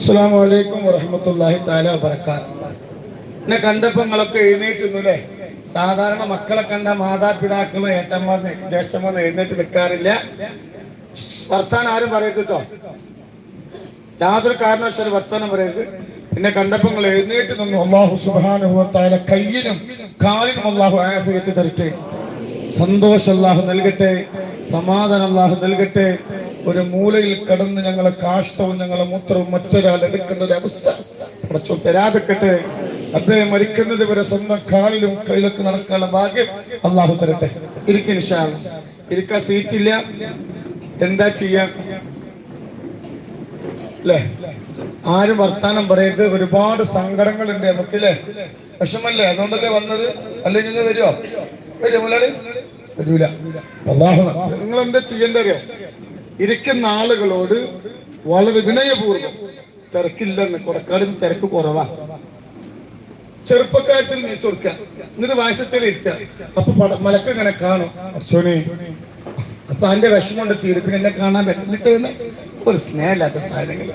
അസ്സാം വലൈക്കും വറഹമത്തല്ലാഹി താല വബർക്കാത്ത് എന്നെ കണ്ടപ്പോ നിങ്ങളൊക്കെ എഴുന്നേറ്റുന്നല്ലേ സാധാരണ മക്കളെ കണ്ട മാതാപിതാക്കൾ ഏട്ടന്മാർ ജ്യേഷ്ഠന്മാർ എഴുന്നേറ്റ് നിൽക്കാറില്ല. വർത്താനം ആരും പറയരുത് കേട്ടോ യാതൊരു കാരണവശാലും വർത്താനം പറയരുത്. പിന്നെ കണ്ടപ്പോ നിങ്ങൾ എഴുന്നേറ്റ് നിന്നു. അള്ളാഹു സുബാനുഭവത്തായ കയ്യിലും കാലിനും അള്ളാഹു ആഫിയത്ത് തരട്ടെ. സന്തോഷം അള്ളാഹു നൽകട്ടെ. സമാധാനം അള്ളാഹു നൽകട്ടെ. ഒരു മൂലയിൽ കടന്ന് ഞങ്ങളെ കാഷ്ടവും ഞങ്ങളെ മൂത്രവും മറ്റൊരാൾ എടുക്കേണ്ട ഒരു അവസ്ഥ. പടച്ചു തരാതെക്കട്ടെ അദ്ദേഹം മരിക്കുന്നത് വരെ സ്വന്തം കാലിലും കയ്യിലൊക്കെ നടക്കാനുള്ള ഭാഗ്യം അള്ളാഹു തരട്ടെ. ഇരിക്കും നിഷാണ് ഇരിക്കാൻ സീറ്റില്ല എന്താ ചെയ്യാ? അല്ലേ ആരും വർത്താനം പറയരുത്. ഒരുപാട് സങ്കടങ്ങളുണ്ട് നമുക്കല്ലേ വിഷമല്ലേ? അതുകൊണ്ടല്ലേ വന്നത്? അല്ലെങ്കിൽ വരുമോ വരുമോ നിങ്ങൾ എന്താ ചെയ്യേണ്ടറിയോ ഇരിക്കുന്ന ആളുകളോട് വളരെ വിനയപൂർവം തിരക്കില്ലെന്ന് കൊടക്കാടിന് തിരക്ക് കുറവാ. ചെറുപ്പക്കാരത്തിൽ നീ ചൊറുക്കുക എന്നിട്ട് വാശത്തിൽ ഇരുത്തുക. അപ്പൊ മലക്ക് ഇങ്ങനെ കാണും. അപ്പൊ അതിന്റെ വിഷം കൊണ്ട് തീരുപ്പിന് എന്നെ കാണാൻ പറ്റുന്ന ഒരു സ്നേഹമില്ലാത്ത സാധനങ്ങൾ.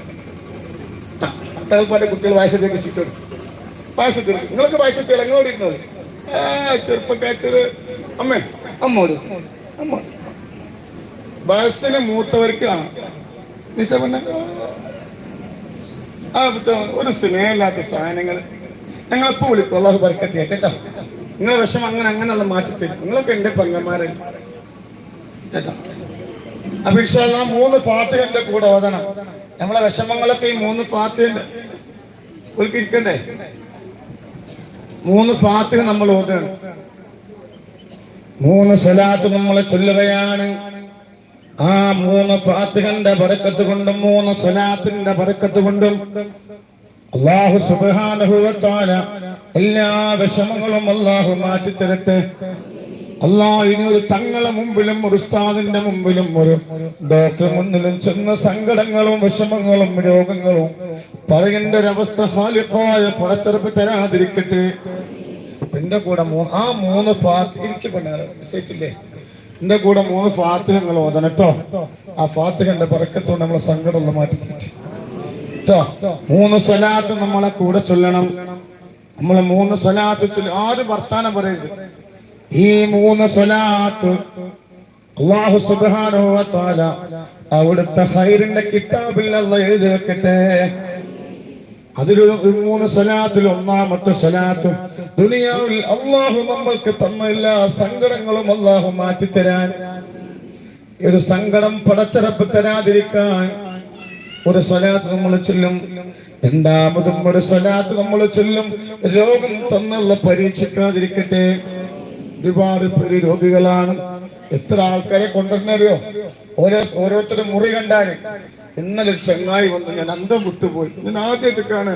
അത്തപ്പാട്ടെ കുട്ടികൾ വാശത്തേക്ക് സീറ്റ് വാശത്തിൽ നിങ്ങൾക്ക് വാശത്തിൽ എങ്ങോട്ട് ഇരുന്നോളൂ. ആ ചെറുപ്പക്കാരത്തത് അമ്മേ അമ്മോട്. അമ്മ വയസ്സിന് മൂത്തവർക്കാണ് ആ നിശ്ചയ പെണ്ണെ. ആ ഒരു സ്നേഹമില്ലാത്ത സാധനങ്ങൾ ഞങ്ങളെപ്പോ വിളിക്കും അള്ളാഹു ബർക്കത്ത് കേട്ടോ നിങ്ങളെ വിഷം അങ്ങനെ അങ്ങനെയുള്ള മാറ്റി തരും. നിങ്ങളൊക്കെ എന്റെ പെങ്ങന്മാരെ കേട്ടോ? ഇൻഷാല്ലാ മൂന്ന് ഫാത്തിഹന്റെ കൂടെ ഓതണം. നമ്മളെ വിഷമങ്ങളൊക്കെ ഈ മൂന്ന് ഫാത്തിഹന്റെ ഒരിക്കൽ ഇരിക്കണ്ടേ? മൂന്ന് ഫാത്തിഹ നമ്മൾ ഓതണം മൂന്ന് സ്വലാത്ത് നമ്മളെ ചൊല്ലുകയാണ്. ആ മൂന്ന് ഫാത്തിഹന്റെ പടക്കത്ത് കൊണ്ടും മൂന്ന് സ്വലാത്തിന്റെ പടക്കത്ത് കൊണ്ടും അള്ളാഹു സുബാനുഭവത്താല എല്ലാ വിഷമങ്ങളും അള്ളാഹു മാറ്റിത്തരട്ടെ. അള്ളാഹു ഇനി ഒരു തങ്ങളെ മുമ്പിലും ഒരു ഉസ്താദിന്റെ മുമ്പിലും ഒരു ഡോക്ടർ മുന്നിലും ചെന്ന സങ്കടങ്ങളും വിഷമങ്ങളും രോഗങ്ങളും പറയേണ്ട ഒരു അവസ്ഥ ഹാലിഫായ പടച്ചെറുപ്പ് തരാതിരിക്കട്ടെ. എന്റെ കൂടെ ആ മൂന്ന് ഫാത്ത് എനിക്ക് നിശ്ചയിച്ചില്ലേ എന്റെ കൂടെ മൂന്ന് ഫാത്തിഹങ്ങൾ ഓതണം കേട്ടോ. ആ ഫാത്തിഹന്റെ പറക്കത്തോട് നമ്മളെ സങ്കടം ഒന്ന് മാറ്റി. കേട്ടോ? മൂന്ന് സ്വലാത്ത് നമ്മളെ കൂടെ ചൊല്ലണം. നമ്മൾ മൂന്ന് സ്വലാത്ത് ചൊല്ലി വർത്താനം പറയരുത്. ഈ മൂന്ന് സ്വലാത്ത് അള്ളാഹു സുബ്ഹാനഹു വ തആല അവിടുത്തെ ഹൈറിന്റെ കിതാബിൽ അള്ള എഴുതി വെക്കട്ടെ. അതിലൊരു മൂന്ന് സലാത്തിൽ ഒന്നാമത്തെ സലാത്ത് ദുനിയാവിൽ അള്ളാഹു നമ്മൾക്ക് തന്ന എല്ലാ സങ്കടങ്ങളും അള്ളാഹു മാറ്റിത്തരാൻ ഒരു സങ്കടം പടത്തിറപ്പ് തരാതിരിക്കാൻ ഒരു സ്വലാത്ത് നമ്മൾ ചൊല്ലും. രണ്ടാമതും ഒരു സ്വലാത്ത് നമ്മൾ ചൊല്ലും. രോഗം തന്നുള്ള പരീക്ഷിക്കാതിരിക്കട്ടെ. ഒരുപാട് പേര് രോഗികളാണ്. എത്ര ആൾക്കാരെ കൊണ്ടുവരുന്നോ ഓരോ ഓരോരുത്തരും മുറി കണ്ടാൽ. ഇന്നലെ ഒരു ചങ്ങായി വന്ന് ഞാൻ അന്തം വിട്ടുപോയി ഞാൻ ആദ്യമായിട്ടാണ്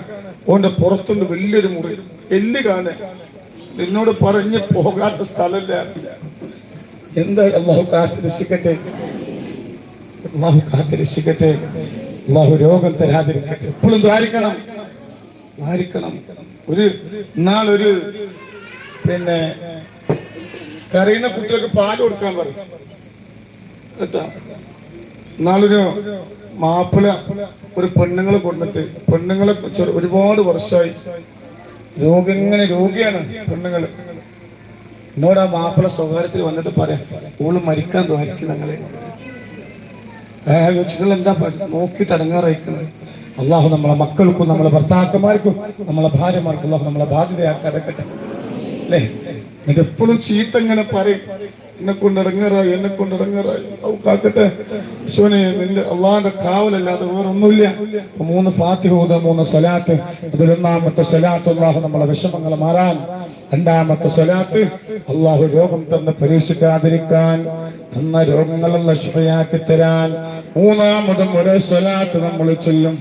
ഓന്റെ പുറത്തുനിന്ന് വലിയൊരു മുറി. എല്ല് കാണേ എന്നോട് പറഞ്ഞ് പോകാത്ത സ്ഥലമല്ല. എന്താ അള്ളാഹു കാത്ത് അള്ളാഹു കാത്ത് രക്ഷിക്കട്ടെ അള്ളാഹു രോഗം തരാതിരിക്കട്ടെ. എപ്പോഴും ദ്വാരിക്കണം. ദ്വാരിക്കണം. ഒരു ഇന്നാളൊരു പിന്നെ കരയുന്ന കുട്ടികൾക്ക് പാൽ കൊടുക്കാൻ പറയും. കേട്ടോ? ഇന്നാളൊരു മാപ്പിള ഒരു പെണ്ണുങ്ങളെ കൊണ്ടിട്ട് പെണ്ണുങ്ങളെ ഒരുപാട് വർഷമായി രോഗി ഇങ്ങനെ രോഗിയാണ് പെണ്ണുങ്ങൾ എന്നോട് ആ മാപ്പിള സ്വകാര്യത്തിൽ വന്നിട്ട് പറയാം ഓൾ മരിക്കാൻ തോന്നിക്കും ഞങ്ങളെ. എന്താ നോക്കിയിട്ട് അടങ്ങാറായിക്കുന്നത് അള്ളാഹു നമ്മളെ മക്കൾക്കും നമ്മളെ ഭർത്താക്കന്മാർക്കും നമ്മളെ ഭാര്യമാർക്കും അള്ളാഹു നമ്മളെ ബാധ്യതയാക്കാതെ അല്ലേ? എന്നിട്ട് എപ്പോഴും ചീത്ത ഇങ്ങനെ പറയും. എന്നെ കൊണ്ട് ഇടങ്ങാറായി എന്നെ കൊണ്ട് ഇടങ്ങാറായി ഔ കാക്കട്ടെ. ശിവനെ നിന്റെ അള്ളാന്റെ കാവലല്ലാതെ വേറെ ഒന്നുമില്ല അപ്പൊ മൂന്ന് ഫാത്തിഹോദ മൂന്ന് സലാത്ത്. അതിലൊന്നാമത്തെ സലാത്ത് അള്ളാഹു നമ്മളെ വിഷമങ്ങൾ മാറാൻ രണ്ടാമത്തെ സ്വലാത്ത് അള്ളാഹു രോഗം തന്നെ പരീക്ഷിക്കാതിരിക്കാൻ തന്ന രോഗങ്ങളെല്ലാം ശുഭയാക്കി തരാൻ. മൂന്നാമതും ഒരു സ്വലാത്ത് നമ്മൾ ചൊല്ലും.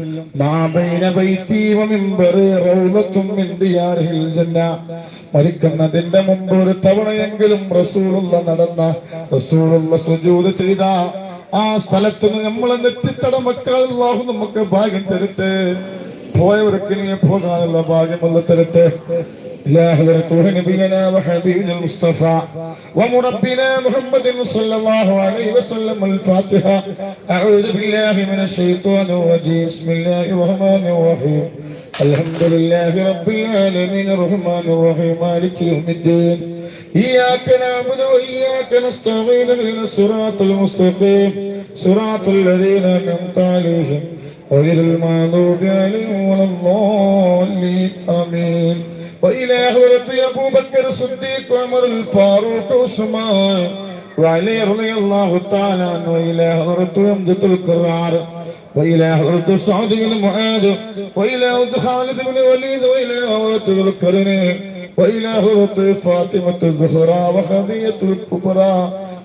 മരിക്കുന്നതിന്റെ മുമ്പ് ഒരു തവണയെങ്കിലും റസൂലുള്ള നടന്ന റസൂലുള്ള സുജൂത് ചെയ്ത ആ സ്ഥലത്ത് നിന്ന് നമ്മളെ നെറ്റിത്തടമക്കൾ അല്ലാഹു നമുക്ക് ഭാഗ്യം തരട്ടെ. പോയവർക്ക് ഇനി പോകാനുള്ള ഭാഗ്യമുള്ള തരട്ടെ? إلى حضرة نبينا وحبيبنا المصطفى ومربنا محمد صلى الله عليه وسلم الفاتحة. أعوذ بالله من الشيطان الرجيم. بسم الله الرحمن الرحيم. الحمد لله رب العالمين الرحمن الرحيم. مالك يوم الدين. إياك نعبد وإياك نستعين. اهدنا الصراط المستقيم. صراط الذين أنعمت عليهم. غير المغضوب عليهم ولا الضالين. آمين. وإلى حضرة أبو بكر الصديق وعمر الفاروق وعثمان وعلي رضي الله تعالى عنه وإلى حضرة يمدة القرار وإلى حضرة سعد بن معاذ وإلى حضرة خالد بن وليد وإلى حضرة ذو القرن وإلى حضرة فاطمة الزهراء وخديجة الكبرى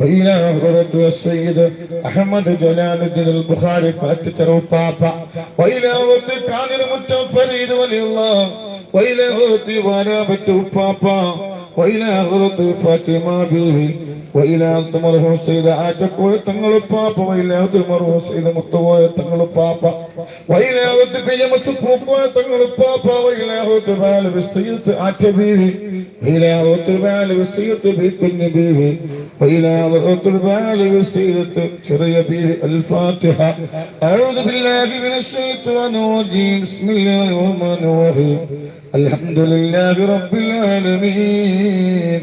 وإلى حضرة السيد أحمد جلال الدين البخاري فأكتر بابا وإلى حضرة كامل متفريد ولي الله وإلى حضرة وارابة بابا وإلى حضرة فاطمة به وإلى مرهو السيد آتك ويتنغل بابا وإلى حضرة مرهو السيد مطوى يتنغل بابا وإلى حضرة بيجم سبوك ويتنغل بابا وإلى حضرة بال بالسيد آتبيه وإلى حضرة بال بالسيد بيكن به وإلى حضرة البال بالسيد شري به الفاتحة أعوذ بالله من الشيطان الرجيم بسم الله الرحمن الرحيم الحمد لله رب العالمين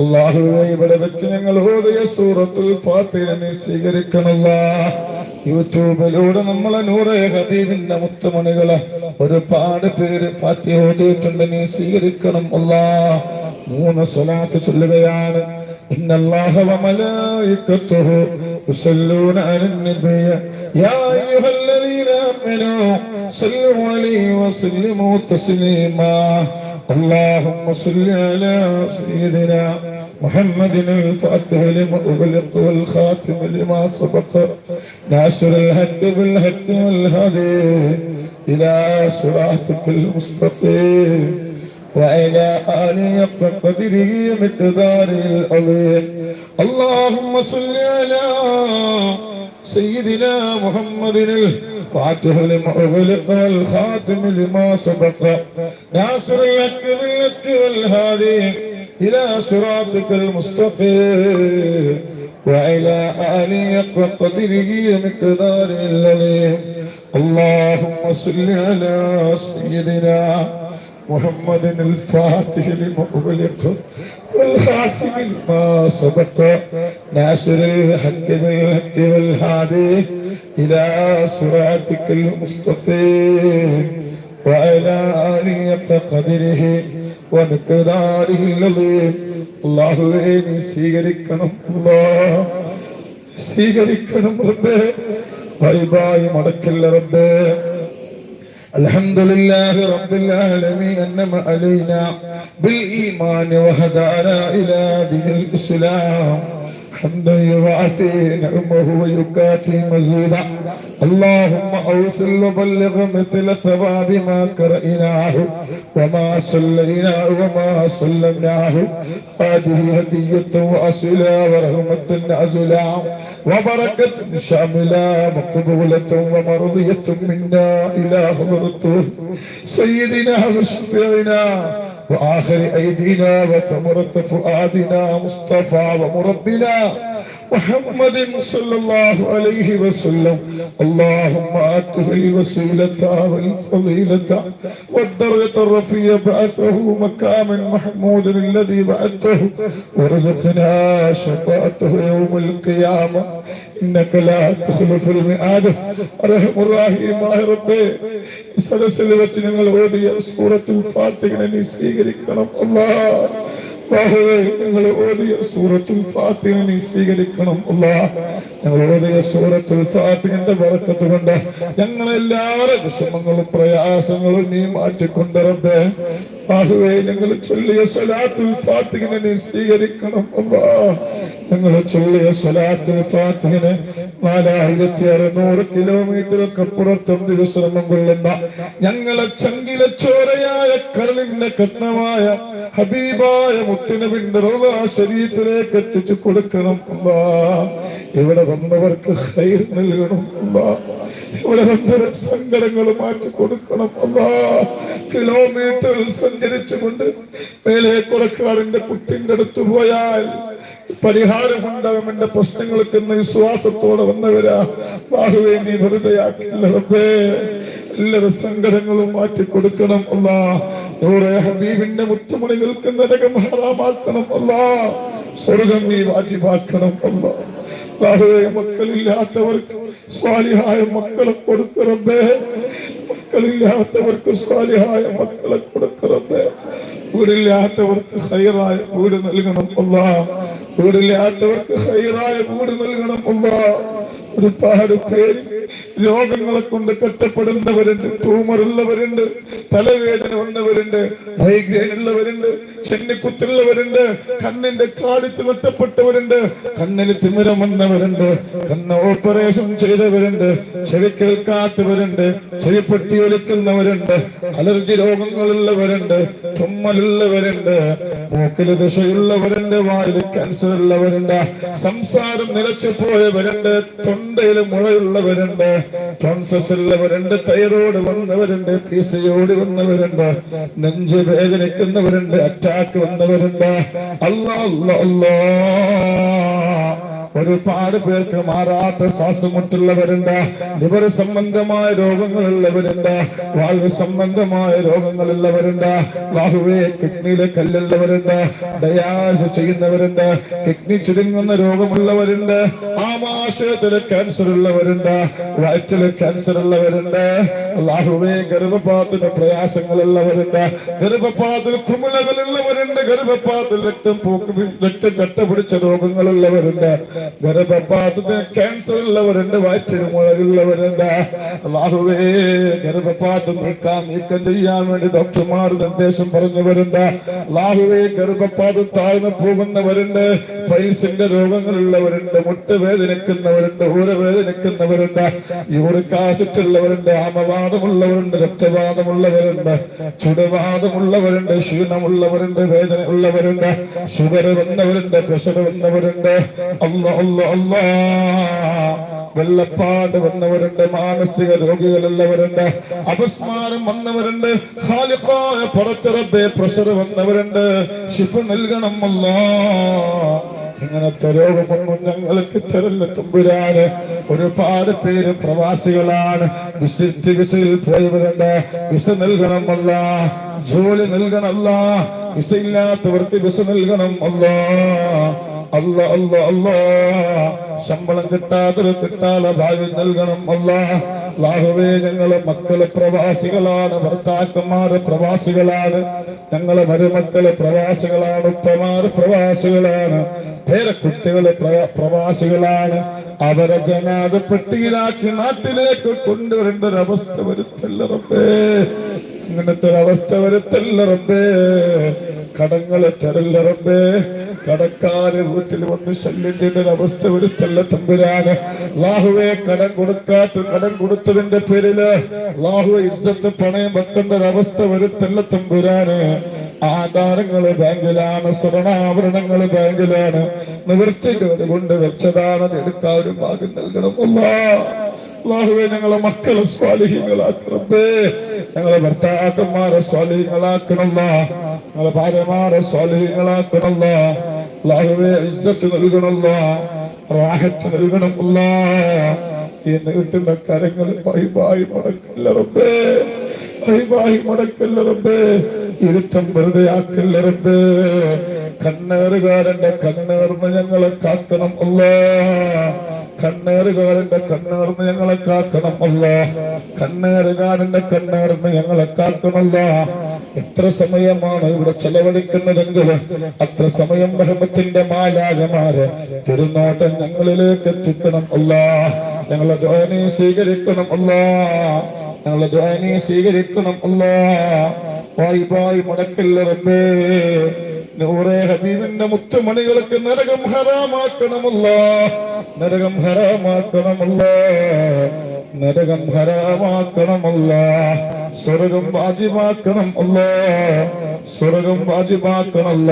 അള്ളാഹുവെ ഇവിടെ വെച്ച് ഞങ്ങൾ ഓതിയ സൂറത്തുൽ ഫാത്തിഹനെ സ്വീകരിക്കണല്ല യൂട്യൂബിലൂടെ നമ്മളെ നൂറെ ഹബീബിന്റെ മുത്തുമണികളെ ഒരുപാട് പേര് ഫാത്തിഹ ഓതിയിട്ടുണ്ട് നീ സ്വീകരിക്കണം അല്ലാ മൂന്ന് സ്വലാത്ത് ചൊല്ലുകയാണ് إن الله وملائكته يصلون على النبي يا أيها الذين آمنوا صلوا عليه وسلموا تسليما اللهم صل على سيدنا محمد الفاتح لما أغلق والخاتم لما سبق. ناصر الحق بالحق والهدي إلى صراطك المستقيم وإلى آله قدره مقداره العظيم. اللهم صل على سيدنا محمد الفاتح لما أغلق والخاتم لما سبق ناصر الحق بالحق والهادي إلى صراطك المستقيم وإلى آله قدره مقداره العظيم اللهم صل على سيدنا محمد الفاتح لما أغلق والخاتم لما سبق ناصر الحق بالحق والهادي إلى صراطك المستقيم وعلى آله قدره ومقداره العظيم الله നീ സ്വീകരിക്കണം അല്ലാ സ്വീകരിക്കണം റബ്ബേ വൈബായി മടക്കല്ല റബ്ബേ الحمد لله رب العالمين أنم علينا بالإيمان وهدانا إلى دين الإسلام. حمدا يوافي نعمه ويكافي مزيدا اللهم أوصل وبلغ مثل ثواب ما قرأناه وما صليناه وما سلمناه هذه هدية وأصلا ورحمة عزلا وبركة شاملة مقبولة ومرضية منا إلى حضرته سيدنا وشفيعنا وآخر أيدينا وثمرة فؤادنا مصطفى ومربنا محمد صلى الله عليه وسلم اللهم آته الوسيلة والفضيلة والدرجة الرفيع بعثه مكام محمود الذي بعثه ورزقنا شفاعته يوم القيامة إنك لا تخلف الميعاد أرحم الراحمين ربي ഈ സദസ്സിൽ വെച്ച് ഞങ്ങൾ ഓടിയ സൂറത്തുൽ ഫാത്തിഹിനെ നീ സ്വീകരിക്കണം അല്ലാ ഞങ്ങൾ ഓതിയ സൂറത്തുൽ ഫാത്തിഹ നീ സ്വീകരിക്കണം ഓതിയ സൂറത്തുൽ പ്രയാസങ്ങളും നീ മാറ്റിക്കൊണ്ട് റബ്ബേ. ഞങ്ങൾ ചൊല്ലിയ സ്വലാത്തുൽ ഫാത്തിഹിനെ നീ സ്വീകരിക്കണം ചൊല്ലിയ ഫാത്തിഹിനെ നാലായിരത്തി അറുന്നൂറ് കിലോമീറ്റർക്ക് പുറത്തും ദിവസമം കൊള്ളുന്ന ഞങ്ങളെ ചങ്കിലെ ചോരയായ കരളിന്റെ കത്നമായ ഹബീബായ മുത്തിനബിന്റെ ശരീരത്തിലേക്ക് എത്തിച്ചു കൊടുക്കണം ഇവിടെ വന്നവർക്ക് നൽകണം വന്നവർ സങ്കടങ്ങൾ മാറ്റി കൊടുക്കണം. അല്ലാ കിലോമീറ്ററിൽ സഞ്ചരിച്ചുകൊണ്ട് മേലെ കൊടുക്കാറിന്റെ കുട്ടിന്റെ അടുത്ത് പോയാൽ പരിഹാരമുണ്ടാകും എന്റെ പ്രശ്നങ്ങൾക്ക് എന്ന വിശ്വാസത്തോടെ വന്നവരാ. ബാഹുവെ നീ വെറുതെയാക്കില്ല റബ്ബേ. എല്ലാവരും സങ്കടങ്ങളും മാറ്റി കൊടുക്കണം അല്ലാ നൂറെ ഹബീബിന്റെ മുത്തുമണികൾക്ക് നരകം ഹറാമാക്കണം അല്ലാ സ്വർഗം നീ വാജിബാക്കണം അല്ലാ ബാഹുവെ മക്കളില്ലാത്തവർക്ക് സ്വാലിഹായ മക്കളെ കൊടുക്കറബേ മക്കളില്ലാത്തവർക്ക് സ്വാലിഹായ മക്കളെ കൊടുക്കറബേ വീടില്ലാത്തവർക്ക് ഹൈറായ വീട് നൽകണം അല്ലാ. വീടില്ലാത്തവർക്ക് ഹൈറായ വീട് നൽകണം അല്ലാ. ഒരുപാട് പേര് രോഗങ്ങളെ കൊണ്ട് കഷ്ടപ്പെടുന്നവരുണ്ട് ട്യൂമർ ഉള്ളവരുണ്ട് തലവേദന വന്നവരുണ്ട് മൈഗ്രെയിൻ ഉള്ളവരുണ്ട് ചെന്നിക്കുത്തുള്ളവരുണ്ട് കണ്ണിന്റെ കാടിച്ച് ചുമട്ടപ്പെട്ടവരുണ്ട് കണ്ണിന് തിമിരം വന്നവരുണ്ട് കണ്ണ് ഓപ്പറേഷൻ ചെയ്തവരുണ്ട് ചെവി കേൾക്കാത്തവരുണ്ട് ചെവി പെട്ടി ഒലിക്കുന്നവരുണ്ട് അലർജി രോഗങ്ങളുള്ളവരുണ്ട് തുമ്മലുള്ളവരുണ്ട് മൂക്കിൽ ദശയുള്ളവരുണ്ട് വായിൽ ക്യാൻസർ ഉള്ളവരുണ്ട് സംസാരം നിലച്ചു പോയവരുണ്ട് തൊണ്ടയിൽ മുഴയുള്ളവരുണ്ട് ടോൺസസ് ഉള്ളവരുണ്ട് തൈറോയ്ഡ് വന്നവരുണ്ട് പി സി ഓടി വന്നവരുണ്ട് നെഞ്ച് വേദനിക്കുന്നവരുണ്ട് അറ്റാക്ക് വന്നവരുണ്ട്. അല്ലാ അല്ലാ അല്ലാ. ഒരുപാട് പേർക്ക് മാറാത്ത ശ്വാസമുട്ടുള്ളവരുണ്ട്. ലിവർ സംബന്ധമായ രോഗങ്ങളുള്ളവരുണ്ട്. വാൾവ് സംബന്ധമായ രോഗങ്ങളുള്ളവരുണ്ട്. ബാഹുവേ കിഡ്നിയിലെ കല്ലുള്ളവരുണ്ട്. ഡയാലിസ് ചെയ്യുന്നവരുണ്ട്. കിഡ്നി ചുരുങ്ങുന്ന രോഗമുള്ളവരുണ്ട്. ആമാശയത്തിൽ ക്യാൻസർ ഉള്ളവരുണ്ട് വയറ്റിൽ ക്യാൻസർ ഉള്ളവരുണ്ട് ബാഹുവേ ഗർഭപാത്ര പ്രയാസങ്ങളുള്ളവരുണ്ട്. ഗർഭപാത്തിൽ കുമിളകളുള്ളവരുണ്ട്. ഗർഭപാത്തിൽ രക്തം രക്തം കട്ട പിടിച്ച രോഗങ്ങളുള്ളവരുണ്ട്. ഗർഭപാതത്തിന് ക്യാൻസർ ഉള്ളവരുണ്ട് വയറ്റിന് മുളകുള്ളവരുണ്ട് അള്ളാഹുവേ ഗർഭപാതം നീക്കാൻ നീക്കം ചെയ്യാൻ വേണ്ടി ഡോക്ടർമാർ നിർദ്ദേശം പറഞ്ഞവരുണ്ട്. അള്ളാഹുവേ ഗർഭപാത്രം താഴ്ന്നു പോകുന്നവരുണ്ട് പൈൽസിന്റെ രോഗങ്ങളുള്ളവരുണ്ട് മുട്ട് വേദനിക്കുന്നവരുണ്ട് ഊര വേദനിക്കുന്നവരുണ്ട് യൂറിക് ആസിഡ് ഉള്ളവരുണ്ട് ആമവാദമുള്ളവരുണ്ട് രക്തവാദമുള്ളവരുണ്ട് ചുടുവാദമുള്ളവരുണ്ട് ക്ഷീണമുള്ളവരുണ്ട് വേദന ഉള്ളവരുണ്ട് ഷുഗർ വന്നവരുണ്ട് പ്രഷർ വന്നവരുണ്ട് അല്ലാ വെള്ളപ്പാട് വന്നവരുണ്ട് മാനസിക രോഗികളുള്ളവരുണ്ട് അപസ്മാരം വന്നവരുണ്ട് ഖാലിഖായ പടച്ചറബെ പ്രഷർ വന്നവരുണ്ട്. ശിഫ നൽകണം അല്ലാ ഇങ്ങനത്തെ രോഗമൊന്നും ഞങ്ങൾക്ക് തരല്ല തുമ്പുരാന്. ഒരുപാട് പേര് പ്രവാസികളാണ്. വിസയിൽ പോയവരുണ്ട്. വിസ നൽകണമല്ല ജോലി നൽകണമല്ല വിസ ഇല്ലാത്തവർക്ക് വിസ നൽകണം അല്ലാ അല്ല അല്ല അല്ല. ശമ്പളം കിട്ടാതൊരു കിട്ടാതെ ഭാഗ്യം നൽകണം അല്ല. ലാഹവേ ഞങ്ങളെ മക്കൾ പ്രവാസികളാണ് ഭർത്താക്കന്മാര് പ്രവാസികളാണ്. ഞങ്ങളെ മരുമക്കൾ പ്രവാസികളാണ് ഉപ്പമാര് പ്രവാസികളാണ്. പേരെ കുട്ടികൾ പ്രവാസികളാണ്. അവരെ ജനാതപ്പെട്ടിയിലാക്കി നാട്ടിലേക്ക് കൊണ്ടുവരേണ്ട ഒരു അവസ്ഥ വരുത്തല്ല റബ്ബേ. ഇങ്ങനത്തെ ഒരു അവസ്ഥ വരുത്തല്ല റബ്ബേ. കടങ്ങളെ തരല്ലറമ്പേ കടക്കാര് വീട്ടിൽ വന്ന് ശല്യം ചെയ്യുന്ന ഒരു അവസ്ഥ വരുത്തല്ല തമ്പുരാന്. ലാഹുവെ കടം കൊടുക്കാത്ത കടം കൊടുത്തതിന്റെ പേരിൽ ലാഹുവെ ഇസ്സത്ത് പണയം വെക്കേണ്ട ഒരു അവസ്ഥ വരുത്തല്ല തമ്പുരാന്. ആധാരങ്ങൾ ബാങ്കിലാണ് സ്വർണാഭരണങ്ങൾ ബാങ്കിലാണ്. നിവൃത്തി കൊണ്ട് വെച്ചതാണ് എടുക്കാൻ ഒരു ഭാഗ്യം നൽകണമല്ലോ. അള്ളാഹുവെ ഞങ്ങളെ മക്കളെ സ്വാലിഹികളാക്കണമേ ഞങ്ങളെ ഭർത്താക്കന്മാരെ സ്വാലിഹികളാക്കണമല്ല ഞങ്ങളെ ഭാര്യമാരെ സ്വാലിഹികളാക്കണമല്ല അള്ളാഹുവെ ഇജ്ജത്ത് നൽകണമല്ല. റാഹത്ത് നൽകണമല്ല. എന്ന് കരങ്ങളെ കരങ്ങൾ പൈബായി മടക്കല്ല റബ്ബേ. പൈബായി മടക്കല്ല റബ്ബേ. ഇരുത്തം വെറുതെ റബ്ബേ. കണ്ണേറുകാരന്റെ കണ്ണേർന്ന് ഞങ്ങളെ കാക്കണം അല്ലാ കണ്ണേറുകാരന്റെ കണ്ണേർന്ന് ഞങ്ങളെ കാക്കണം അല്ല കണ്ണേറുകാരന്റെ കണ്ണേർന്ന് ഞങ്ങളെ കാക്കണമല്ല. എത്ര സമയമാണ് ഇവിടെ ചെലവഴിക്കുന്നതെങ്കിൽ അത്ര സമയം ബഹമത്തിന്റെ മാലാകമാര് തിരുനോട്ടം ഞങ്ങളിലേക്ക് എത്തിക്കണം അല്ല. ഞങ്ങളെ ധ്വനി സ്വീകരിക്കണം അല്ല. ഞങ്ങളെ ധ്വനി സ്വീകരിക്കണം അല്ല. വായി വായി മുടക്കില്ല റബ്ബേ. നൂറെ ഹബീബിന്റെ മുത്തുമണികൾക്ക് നരകം ഹറാമാക്കണമല്ല നരകം ഹറാമാക്കണമല്ല നരകം ഹറാമാക്കണമല്ല സ്വർഗം വാജിമാക്കണം അല്ല സ്വർഗം വാജിമാക്കണമല്ല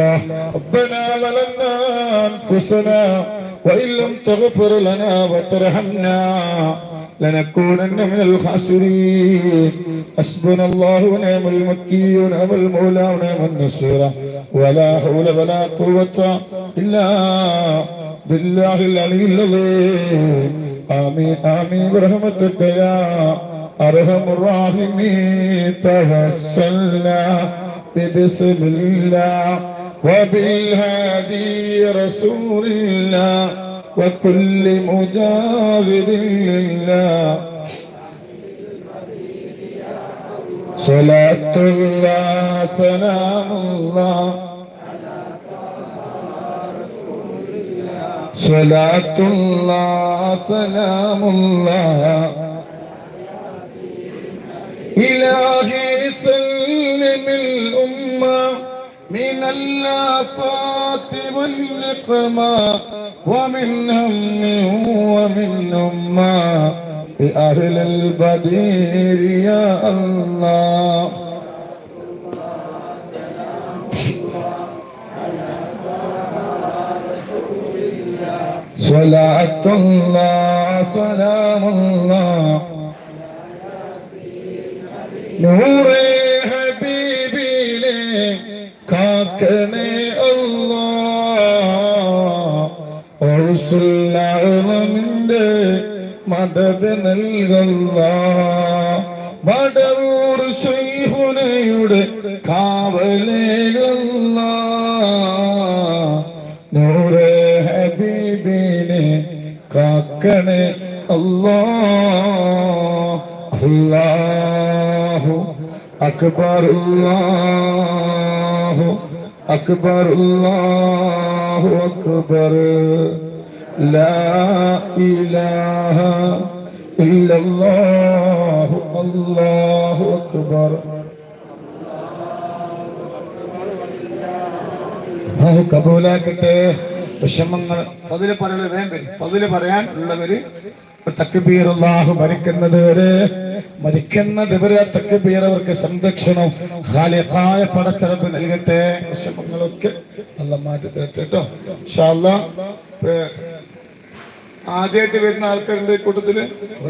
ربنا ظلمنا انفسنا وان لم تغفر لنا وترحمنا لنكونن من الخاسرين حسبنا الله ونعم المكي ونعم المولى ونعم النصير ولا حول ولا قوة إلا بالله العلي العظيم آمين آمين برحمتك يا أرحم الراحمين توسلنا ببسم الله وبالهادي رسول الله وكل مجاهد لله. صلاة الله سلام الله. صلاة الله سلام الله. إلهي سلم الأمة. من اللافات والنقمة ومن هم ومن أمة بأهل البدير يا الله. صلاة الله سلام الله. നൂറേ കാക്കണേ അല്ലാമിന്റെ മദത് നൽകല്ല വടവൂർ ശൈഹുനയുടെ കാവലേകല്ല നൂറെ ഹബീബിനെ കാക്കണേ അല്ലാ. അല്ലാഹു അക്ബർ അല്ലാഹു അക്ബർ അല്ലാഹു അക്ബർ ലാ ഇലാഹ ഇല്ലല്ലാഹു അല്ലാഹു അക്ബർ അള്ളാഹു കബൂലാക്കട്ടെ. വിഷമങ്ങൾ. ഫതിൽ വേഗം വരും. ഫതിൽ പറയാൻ ഉള്ളവര് തക്ബീർ അള്ളാഹു മരിക്കുന്നത് വരെ മരിക്കുന്നത് വരെ തക്ബീർ അവർക്ക് സംരക്ഷണം. ഖാലിഖായ പടച്ചറപ്പ് നൽകട്ടെ. വിഷമങ്ങളൊക്കെ നല്ല മാറ്റി തരട്ടെ കേട്ടോ. ഇൻഷാ അല്ലാ. ഏ, ആദ്യമായിട്ട് വരുന്ന ആൾക്കാരുണ്ട് ഈ കൂട്ടത്തിൽ.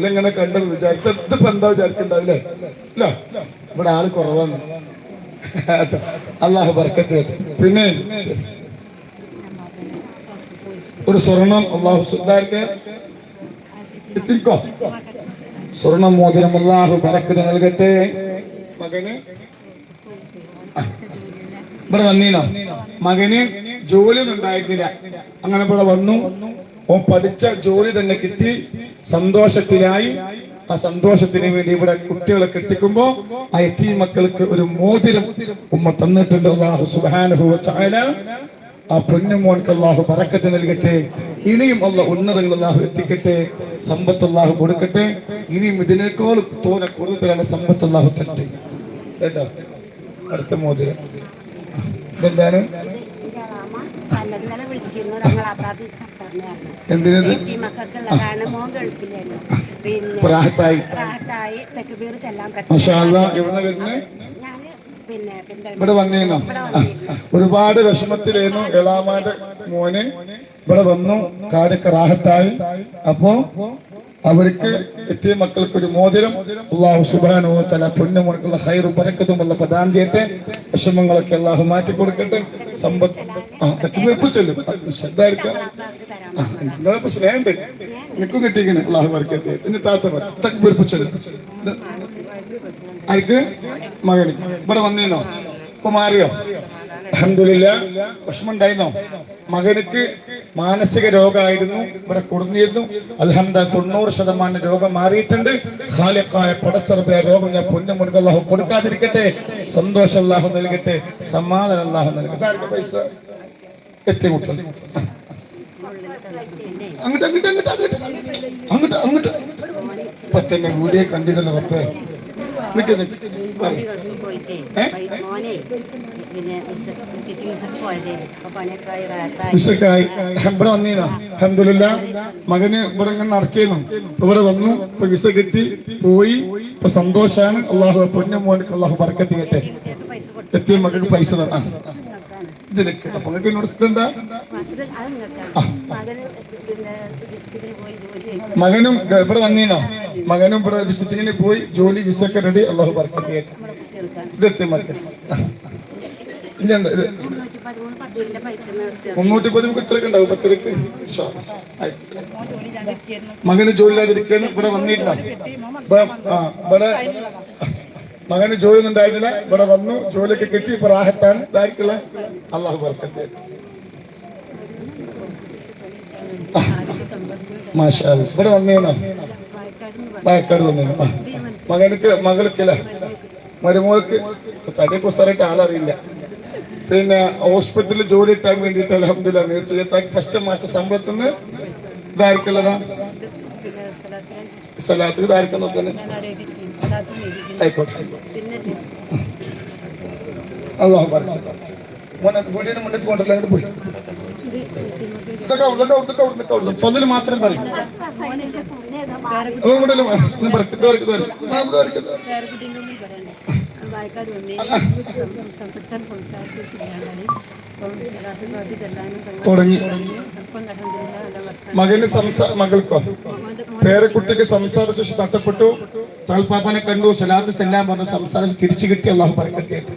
ഇങ്ങനെ കണ്ട വിചാരിച്ച. ഇതിപ്പോ എന്താ വിചാരിക്കണ്ടാവില്ലേ? അല്ലോ? ഇവിടെ ആൾ കുറവാണ്. അള്ളാഹു ബർക്കത്ത് പിന്നെ ഒരു സ്വർണം അള്ളാഹു സുദ്ധാർക്ക് എത്തിക്കോ. സ്വർണം മോതിരം അള്ളാഹു ബറക്കത്ത് നൽകട്ടെ. മകന്? ഇവിടെ വന്നീനോ? മകന് ജോലി ഒന്നും ഉണ്ടായിരുന്നില്ല. അങ്ങനെ ഇവിടെ വന്നു. ഓ പഠിച്ച ജോലി തന്നെ കിട്ടി. സന്തോഷത്തിലായി. ആ സന്തോഷത്തിന് വേണ്ടി ഇവിടെ കുട്ടികളെ കെട്ടിക്കുമ്പോ ആ എത്തി മക്കൾക്ക് ഒരു മോതിരം ഉമ്മ തന്നിട്ടുണ്ട്. അള്ളാഹു സുബാനുഭവ ആ പൊന്നുമോൻക്ക് അള്ളാഹു പറക്കത്ത് നൽകട്ടെ. ഇനിയും അല്ല ഉന്നതങ്ങൾ അള്ളാഹു എത്തിക്കട്ടെ. സമ്പത്ത് അള്ളാഹു കൊടുക്കട്ടെ. ഇനിയും ഇതിനേക്കാൾ തോനെ കൂടുതലാണ് സമ്പത്ത് അള്ളാഹു തരട്ടെ. കേട്ടോ? അടുത്ത മോതിരം. ഇതെന്താണ്? ഇന്നലെ ഇവിടെ വന്നേനോ ഒരുപാട് വിഷമത്തിലായിരുന്നു എളാമാന്റെ മോന്. ഇവിടെ വന്നു കാര്യക്ക് റാഹത്തായി. അപ്പോ അവർക്ക് എത്തിയ മക്കൾക്ക് ഒരു മോതിരം അള്ളാഹു സുബാനോ തല പൊന്നുമണക്കുള്ള ഹൈറും പരക്കതും ഉള്ള പ്രധാനം ചെയ്യട്ടെ. വിഷമങ്ങളൊക്കെ അള്ളാഹു മാറ്റി കൊടുക്കട്ടെ. സമ്പത്ത് ചെല്ലും. ശ്രദ്ധായിരിക്കാം നിങ്ങളിപ്പോ സ്നേഹമുണ്ട്. നിനക്കും കിട്ടിയിരിക്കണേ. അള്ളാഹു വർക്കത്തെ എന്നിട്ട് താത്ത തെക്കുവെപ്പ് ചെല്ലും. ആർക്ക്? മകന്. ഇവിടെ വന്നിരുന്നോ ഇപ്പൊ മാറിയോ? അഹമ്മദില്ല വിഷമം ഉണ്ടായിരുന്നോ മകനക്ക് മാനസിക രോഗമായിരുന്നു. ഇവിടെ കൊടുന്നിരുന്നു. അലഹമ്മദ തൊണ്ണൂറ് ശതമാനം രോഗം മാറിയിട്ടുണ്ട്. ഖാലിഖായ പടച്ചറബിയ രോഗം ഞാൻ പൊന്നുമുറുക അള്ളാഹു കൊടുക്കാതിരിക്കട്ടെ. സന്തോഷം അള്ളാഹു നൽകട്ടെ. സമാധാനം അള്ളാഹു നൽകട്ടെ. പൈസ? എത്തിമുട്ടൽ. അങ്ങോട്ട് അങ്ങോട്ട് അങ്ങോട്ട് അങ്ങോട്ട്. അങ്ങോട്ട് അങ്ങോട്ട്. ഇപ്പൊ തന്നെ കൂടിയെ കണ്ടിരുന്നു പപ്പേ നിക്ക് നിക്ക്. വിശക്കായി ഇവിടെ വന്നീനോ. അഹമ്മദില്ല മകന് ഇവിടെ ഇങ്ങനെ നടക്കുന്നു. ഇവിടെ വന്നു. ഇപ്പൊ വിസ കിട്ടി. പോയി. ഇപ്പൊ സന്തോഷാണ്. അള്ളാഹു പൊന്നു മോനക്ക് അള്ളാഹു പറക്കത്തി കേട്ടെ എത്തിയ മകൾക്ക് പൈസ തരാം. ഇതിനൊക്കെ. അപ്പൊ നിങ്ങൾക്ക് എന്നോട് മകന് മകനും ഇവിടെ വന്നീനോ? മകനും ഇവിടെ വിസിറ്റിങ്ങിന് പോയി ജോലി വിസൊക്കെ റെഡി അള്ളാഹു പറക്കത്തി കേട്ടെ നമ്മുടെ കുട്ടികൾക്കാണ് ഇത് എത്തിയ മകൻ ഇനി മുന്നൂറ്റി പതി പതിമൂന്ന് ഇത്രയൊക്കെ ഉണ്ടാവും പത്തിരക്ക് ഇൻഷാ ജോലി ഇല്ലാതിരിക്കാണ് മകന് ഇവിടെ ഇപ്പൊ- ഇവിടെ മകന് ജോലി ഒന്നും ഉണ്ടായിരുന്നില്ല. ഇവിടെ വന്നു. ജോലിയൊക്കെ കിട്ടി. ഇപ്പൊ റാഹത്താണ്. അള്ളാഹു ബർക്കത്ത്. മാഷാ. ഇവിടെ വന്നേനോ വയക്കാട് വായക്കാട് വന്നേനോ ആ. മകനക്ക് മകൾക്കില്ല. മരുമോൾക്ക് തടി പുസ്തകമായിട്ട് ആളറിയില്ല പിന്നെ ഹോസ്പിറ്റലിൽ ജോലി കിട്ടാൻ വേണ്ടിയിട്ട് അലഹമില്ല നേർച്ച ഫസ്റ്റ് മാസത്തെ ശമ്പളത്തിൽ നിന്ന് ഇതായിരിക്കുള്ളതാ. സ്ഥലത്ത് ഇതായിരിക്കും മോനെ വീടിന് മുന്നിൽ പോകണ്ടല്ലോ അങ്ങോട്ട് പോയി. ഇതൊക്കെ ഇതൊക്കെ ഇതൊക്കെ ഇതൊക്കെ അവിടെ. ഫضൽ മാത്രം പറയും അതുകൊണ്ടല്ലേ ഇത് വരയ്ക്ക്, ഇത് വരയ്ക്ക്. ആ, ഇത് വരയ്ക്ക്, ഇത് വരയ്ക്ക്. പേരക്കുട്ടീന്റെ മുമ്പിൽ പറയണ്ടേ വായക്കാട് വന്നേ. പെട്ടെന്ന് സംസാരിച്ച് ശരിയാണ്. തുടങ്ങി. മകന് മകൾക്കോ? പേരക്കുട്ടിക്ക് സംസാര ശേഷി നഷ്ടപ്പെട്ടു. താൽപ്പാപ്പനെ കണ്ടു. സലാത്ത് ചെല്ലാൻ പറഞ്ഞു. സംസാര തിരിച്ചു കിട്ടി. അള്ളാഹു പറക്കത്തിയായിട്ട്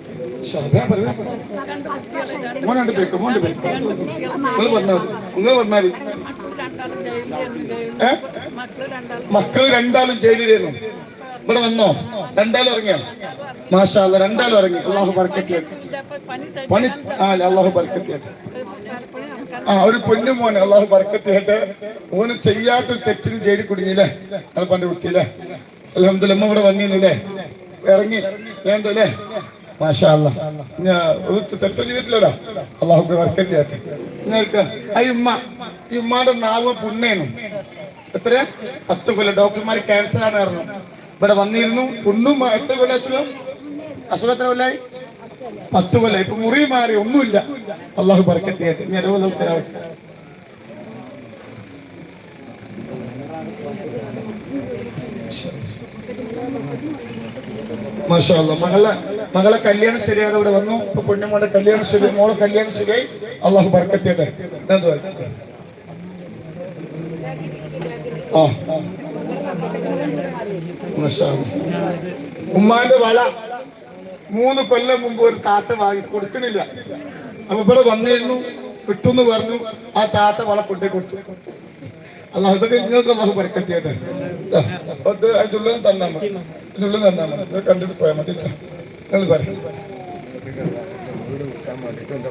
മോനുണ്ട് പോയിക്കോ മോണ്ട് പോയിക്കോ നിങ്ങൾ പറഞ്ഞാൽ നിങ്ങൾ പറഞ്ഞാൽ മക്കൾ രണ്ടാളും ജയിലിലായിരുന്നു ഇവിടെ വന്നോ? രണ്ടാളും ഇറങ്ങിയോ? മാഷാ അല്ലാ, രണ്ടാളും ഇറങ്ങി. അള്ളാഹു ബർക്കത്തിയാക്കി പണി ആ അള്ളാഹു പറക്കത്തിയായിട്ട് ആ ഒരു പൊന്നു മോനെ അള്ളാഹു ബർക്കത്തിയായിട്ട് ഓന് ചെയ്യാത്തൊരു തെറ്റിന് ജയിലിൽ കുടുങ്ങിയില്ലേ? അത് പണ്ട് കുട്ടിയില്ലേ അലഹമ്മദില്ല ഇവിടെ വന്നിരുന്നില്ലേ ഇറങ്ങി. വേണ്ടല്ലേ? മാഷാ തെറ്റ് ചെയ്തിട്ടില്ലടാ അള്ളാഹു ബർക്കത്തിയായിട്ട് നിങ്ങൾക്ക് ആ ഈ ഉമ്മാന്റെ നാവ് പുണ്ണേനു എത്രയാ? പത്ത് കൊല്ലം. ഡോക്ടർമാർ ക്യാൻസർ ആണ് പറഞ്ഞു ഇവിടെ വന്നിരുന്നു. ഒന്നും എത്ര കൊല്ലം അസുഖം? അസുഖം എത്ര കൊല്ലായി? പത്ത് കൊല്ലം. ഇപ്പൊ മുറി മാറി ഒന്നുമില്ല. അള്ളാഹു പറക്കത്തിയായിട്ട് ഇനി അതുപോലെ ഉത്തരവ് മാഷാ. മകളെ മകളെ കല്യാണം ശരിയാതെ ഇവിടെ വന്നു. ഇപ്പൊ പൊന്നുമോടെ കല്യാണം ശരി മോളെ കല്യാണം ശരിയായി. അള്ളാഹു പറക്കത്തിയായിട്ട് എന്താ. ഉമ്മാന്റെ വല. മൂന്ന് കൊല്ലം മുമ്പ് ഒരു താത്ത വാങ്ങി കൊടുക്കണില്ല അപ്പൊ ഇവിടെ വന്നിരുന്നു കിട്ടുമെന്ന് പറഞ്ഞു. ആ താത്ത വള കൊണ്ടേ കൊടുത്തു. അല്ലാഹ് അതൊക്കെ നിങ്ങൾക്ക് അള്ളാഹു പരക്കത്തിയായിട്ട് അത് അതിന്റെ ഉള്ളിൽ തന്നാ മതി. അതിന്റെ ഉള്ളിൽ തന്നാ മതി. ഇത് കണ്ടിട്ട് പോയാൽ മതി. നിങ്ങൾ പറയും.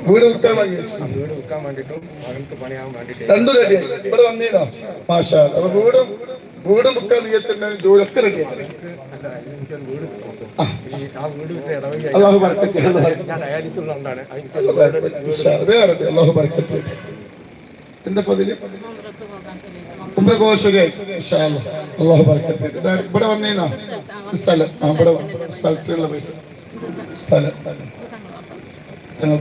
വീട് വിൽക്കാൻ വേണ്ടിയിട്ടും രണ്ടും റെഡിയായി ഇവിടെ വന്നീനോ? മാഷാ അല്ലാ. അപ്പൊ വീടും വീടും വിൽക്കാൻ നീയത്തിന്റെ ജോലി ഒക്കെ റെഡിയായി വീട് നോക്കും ഈ ആ വീട് വിട്ട് അള്ളാഹു അള്ളാഹു അള്ളാഹു ഇവിടെ വന്നേനാ സ്ഥലം. ഇവിടെ. സ്ഥലത്തുള്ള പൈസ. സ്ഥലം. ഞങ്ങൾ.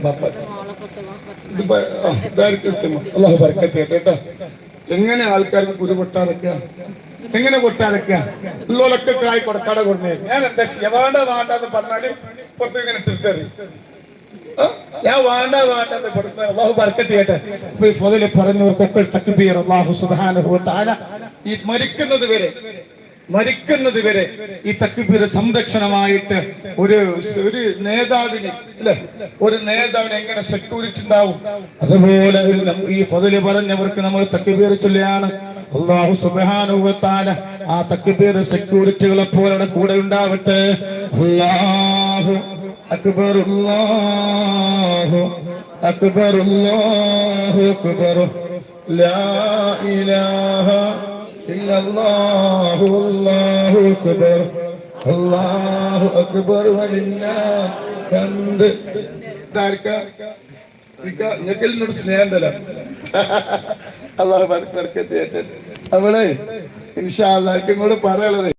അള്ളാഹു ബർക്കത്ത് കേട്ടോ. എങ്ങനെ ആൾക്കാർക്ക് കുരു എങ്ങനെ പൊട്ടാതൊക്കെ ഉള്ളോലൊക്കെ കായ് കൊടുക്കാതെ കൊടുന്നേ. ഞാൻ എന്താ ഏതാണ്ട് വേണ്ടെന്ന് പറഞ്ഞാൽ പുറത്ത് ഇങ്ങനെ ഇട്ടിട്ട് ആ? ഞാൻ വേണ്ട വേണ്ട എന്ന് പഠിത്ത അള്ളാഹു ബർക്കത്ത് ഇപ്പൊ ഈ പറഞ്ഞവർക്കൊക്കെ തക്ബീർ അള്ളാഹു സുബ്ഹാനഹു തആല ഈ മരിക്കുന്നത് വരെ മരിക്കുന്നത് വരെ ഈ തക്ബീർ സംരക്ഷണമായിട്ട് ഒരു ഒരു നേതാവിന് അല്ലെ? ഒരു നേതാവിന് എങ്ങനെ സെക്യൂരിറ്റി ഉണ്ടാവും? അതുപോലെ ഈ ഫതിൽ പറഞ്ഞവർക്ക് നമ്മൾ തക്ബീർ ചൊല്ലിയാണ് അള്ളാഹു തആല ആ തക്ബീർ സെക്യൂരിറ്റികളെ പോലെയുടെ കൂടെ ഉണ്ടാവട്ടെ. അള്ളാഹു അക്ബർ അല്ലാഹു അക്ബർ അല്ലാഹു അക്ബർ. ലാ ഇലാഹ ഇല്ലല്ലാഹു അല്ലാഹു അക്ബർ. അല്ലാഹു അക്ബർ വലില്ലാഹ് കണ്ട് നിങ്ങൾക്ക് എന്നോട് സ്നേഹം തരാം. അള്ളാഹു ബർക്കത്ത് ചെയ്യട്ടെ അവളെ ഇൻഷാ അള്ളാഹ് ഇങ്ങോട്ട് പറയാനുള്ളത്